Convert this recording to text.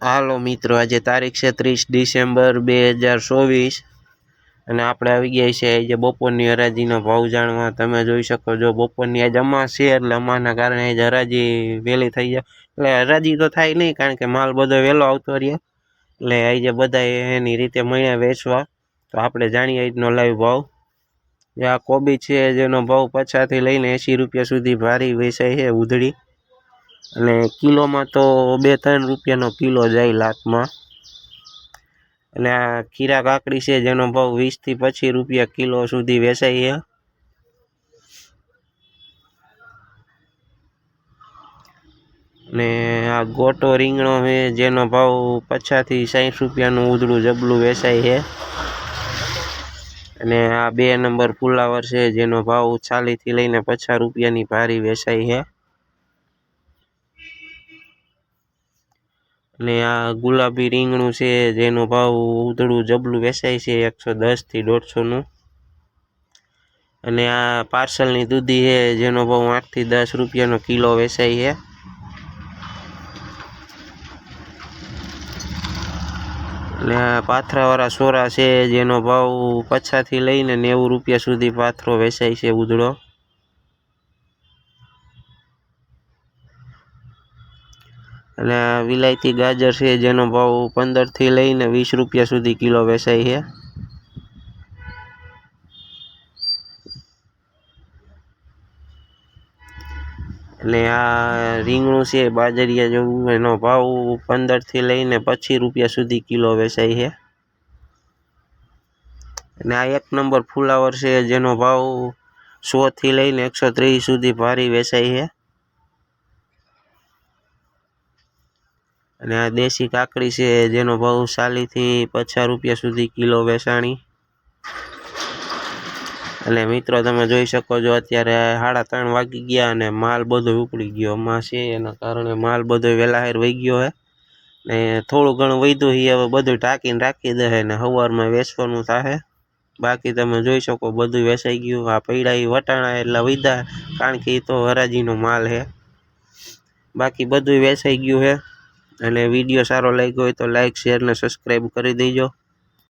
હાલો મિત્રો, આજે તારીખ છે ત્રીસ ડિસેમ્બર બે હજાર ચોવીસ અને આપણે આવી ગયા છે આજે બપોરની હરાજીનો ભાવ જાણવા. તમે જોઈ શકો છો, બપોરની આજે અમા છે એટલે અમાના કારણે આજે હરાજી વહેલી થઈ જાય. એટલે હરાજી તો થાય નહીં, કારણ કે માલ બધો વહેલો આવતો રહ્યો એટલે આજે બધા એની રીતે મહિના વેચવા. તો આપણે જાણીએ આજનો લાઈવ ભાવ. જે આ કોબી છે, જેનો ભાવ પચાસથી લઈને એંસી રૂપિયા સુધી ભારી વેચાય છે ઉધડી. અને કિલોમાં તો બે ત્રણ રૂપિયાનો કિલો જાય લાખમાં. અને આ ખીરા કાકડી છે, જેનો ભાવ વીસથી પચીસ રૂપિયા કિલો સુધી વેચાય છે. ને આ ગોટો રીંગણો છે, જેનો ભાવ પચાસથી સાઠ રૂપિયાનું ઉધડું જબલું વેચાય છે. અને આ બે નંબર ફુલાવર છે, જેનો ભાવ ચાલીસથી લઈને પચાસ રૂપિયાની ભારી વેચાય છે. અને આ ગુલાબી રીંગણું છે, જેનો ભાવ ઉધડું જબલું વેચાય છે, એકસો દસથી દોઢસોનું અને આ પાર્સલની દૂધી છે, જેનો ભાવ આઠથી દસ રૂપિયાનો કિલો વેચાય છે. અને આ પાથરાવાળા સોરા છે, જેનો ભાવ પચાસથી લઈને નેવું રૂપિયા સુધી પાથરો વેચાય છે ઉધડો અને આ વિલાયતી ગાજર છે, જેનો ભાવ પંદરથી લઈને વીસ રૂપિયા સુધી કિલો વેચાય છે. અને આ રીંગણું છે, બાજરિયા જેવું, એનો ભાવ પંદરથી લઈને પચીસ રૂપિયા સુધી કિલો વેચાય છે. અને આ એક નંબર ફુલાવર છે, જેનો ભાવ સોથી લઈને એકસો ત્રીસ સુધી ભારી વેચાય છે. અને આ દેશી કાકડી છે, જેનો ભાવ ચાલીસથી પચાસ રૂપિયા સુધી કિલો વેચાણી. અને મિત્રો, તમે જોઈ શકો છો, અત્યારે સાડા ત્રણ વાગી ગયા અને માલ બધો ઉપડી ગયો. માં છે, એના કારણે માલ બધો વેલાહેર વહી ગયો છે ને થોડું ઘણું વધ્યું છે હવે બધું ટાંકીને રાખી દે ને સવારમાં વેચવાનું થશે બાકી તમે જોઈ શકો, બધું વેચાઈ ગયું. આ પૈડા એ વટાણા એટલે વધ્યા, કારણ કે એ તો હરાજીનો માલ છે બાકી બધું વેચાઈ ગયું છે અને વીડિયો સારો લાગ્યો હોય તો લાઈક શેર અને સબસ્ક્રાઈબ કરી દેજો.